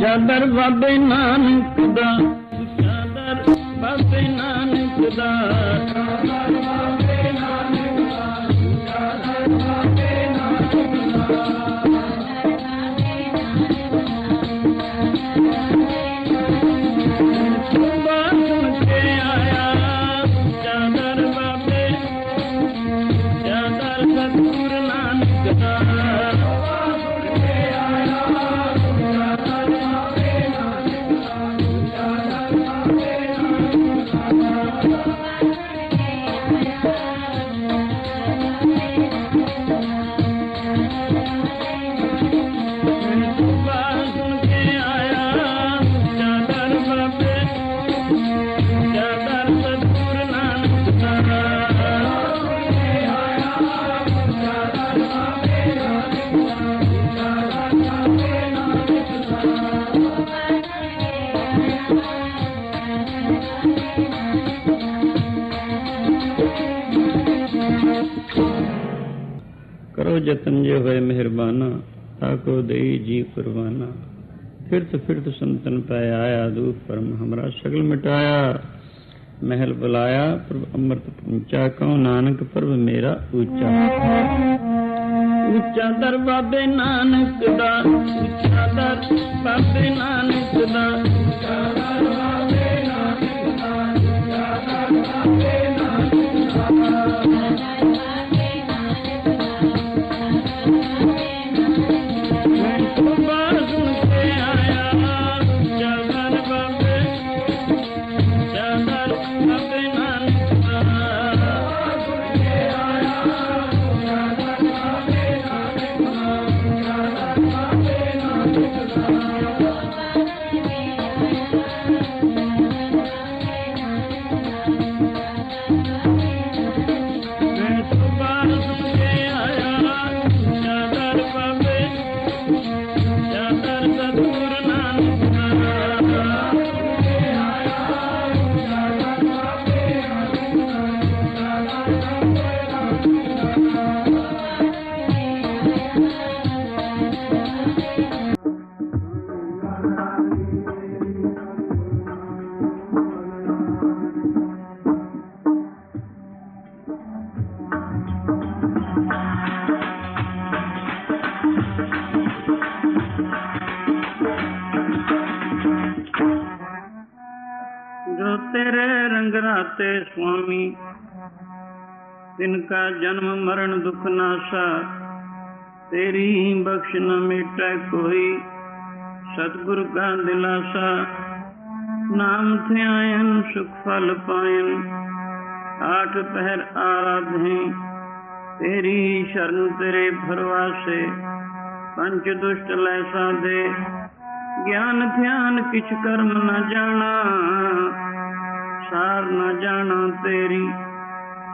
दर बाबे नान बाबे नानक करो जतन जो है मेहरबाना, ताको दे जी परवाना फिर तो फिर तो संतन पाए आया दूध परम हमरा शगल मिटाया। महल बुलाया, प्रभु अमृत पहुँचा, कहूँ नानक प्रभ मेरा ऊँचा। ऊँचा दर बाबे नानक दा, ऊँचा दर बाबे नानक दा। Thank you. जाते स्वामी। तिनका जन्म, मरण, दुख, नाशा, तेरी ही बख्श न मिट कोई। सतगुरु का दिलासा, नाम थे आयन, सुख फल पायन। आठ पहर आराधे, तेरी शरण तेरे भरवासे। पंच दुष्ट लैसा दे, ज्ञान ध्यान किछ कर्म न जाना ਸਾਰ ਨ ਜਾਣਾ ਤੇਰੀ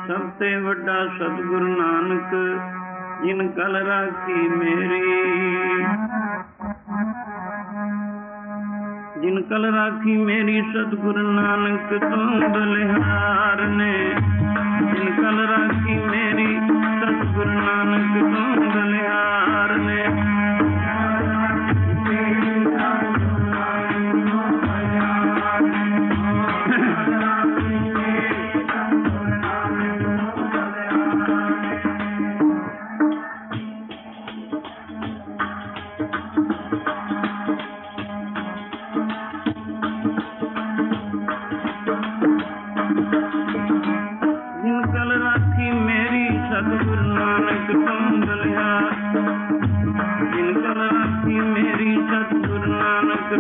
ਸਭ ਤੇ ਵੱਡਾ ਸਤਿਗੁਰੂ ਨਾਨਕ ਜਿਨ ਕਲ ਰਾਖੀ ਮੇਰੀ ਜਿਨ ਕਲ ਰਾਖੀ ਮੇਰੀ ਸਤਿਗੁਰੂ ਨਾਨਕ ਤੋਂ ਬਲਿਹਾਰ ਨੇ ਜਿਨ ਕਲ ਰਾਖੀ ਮੇਰੀ ਸਤਿਗੁਰੂ ਨਾਨਕ ਤੋਂ ਬਲਿਹਾਰ ਨੇ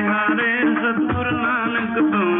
ਹੈ ਸਤਗੁਰ ਨਾਨਕ ਤੋਂ